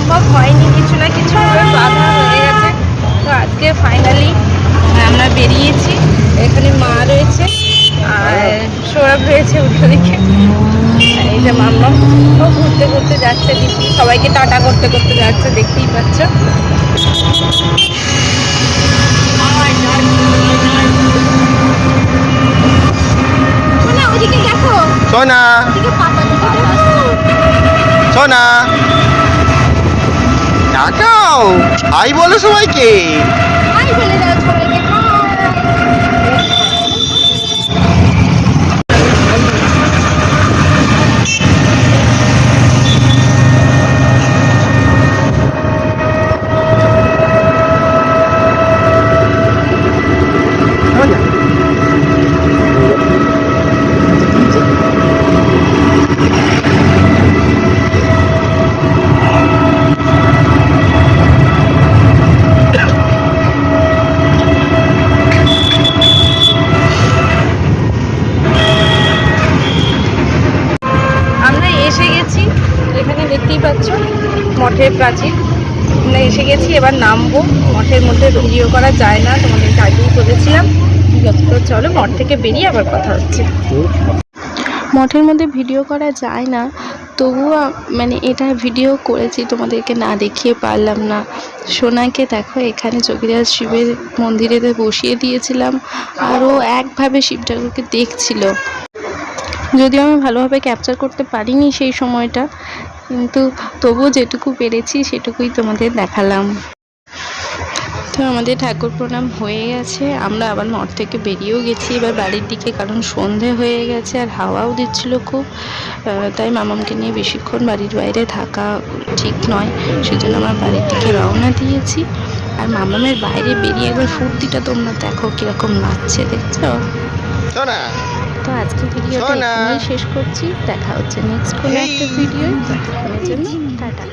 সম্ভব হয়নি কিছু না কিছু বাধা হয়ে গেছে। তো আজকে ফাইনালি আমরা বেরিয়েছি। এখানে মা রয়েছে আর সৌরভ রয়েছে উল্টো দিকে। এই যে মাম্মা ও ঘুরতে ঘুরতে যাচ্ছে দিদি সবাইকে টাটা করতে করতে যাচ্ছে দেখতেই পাচ্ছ। ওদিকে দেখো। সোনা। সোনা। ডাকাও হাই বলো সবাইকে। হাই বলে দাও সবাইকে। দেখতেই পাচ্ছ, মঠের প্রাচীর। এসে গেছি, এবার নামবো। মঠের মধ্যে ভিডিও করা যায় না, তোমাদেরকে আগেই বলেছিলাম। ঠিক আছে তো চলো, মঠ থেকে বেরিয়ে আবার কথা হচ্ছে। মঠের মধ্যে ভিডিও করা যায় না, তবুও মানে এটা ভিডিও করেছি, তোমাদেরকে না দেখিয়ে পারলাম না। সোনাকে দেখো, এখানে যোগীরাজ শিবের মন্দিরেতে বসিয়ে দিয়েছিলাম, আরও একভাবে শিব ঠাকুরকে দেখছিল। যদিও আমি ভালোভাবে ক্যাপচার করতে পারিনি সেই সময়টা কিন্তু তবুও যেটুকু পেরেছি সেটুকুই তোমাদের দেখালাম। তো আমাদের ঠাকুর প্রণাম হয়ে গেছে। আমরা আবার মঠ থেকে বেরিয়েও গেছি। এবার বাড়ির দিকে, কারণ সন্ধে হয়ে গেছে আর হাওয়াও দিচ্ছিল খুব। তাই মামামকে নিয়ে বেশিক্ষণ বাড়ির বাইরে থাকা ঠিক নয়। সেজন্য আমরা বাড়ির দিকে রওনা দিয়েছি। আর মামামের বাইরে বেরিয়ে একবার ফুর্তিটা তোমরা দেখো কীরকম নাচছে দেখছ? তো আজকে ভিডিওটা এখানেই শেষ করছি। দেখা হচ্ছে নেক্সট কোনো একটা ভিডিও জন্য টাটা।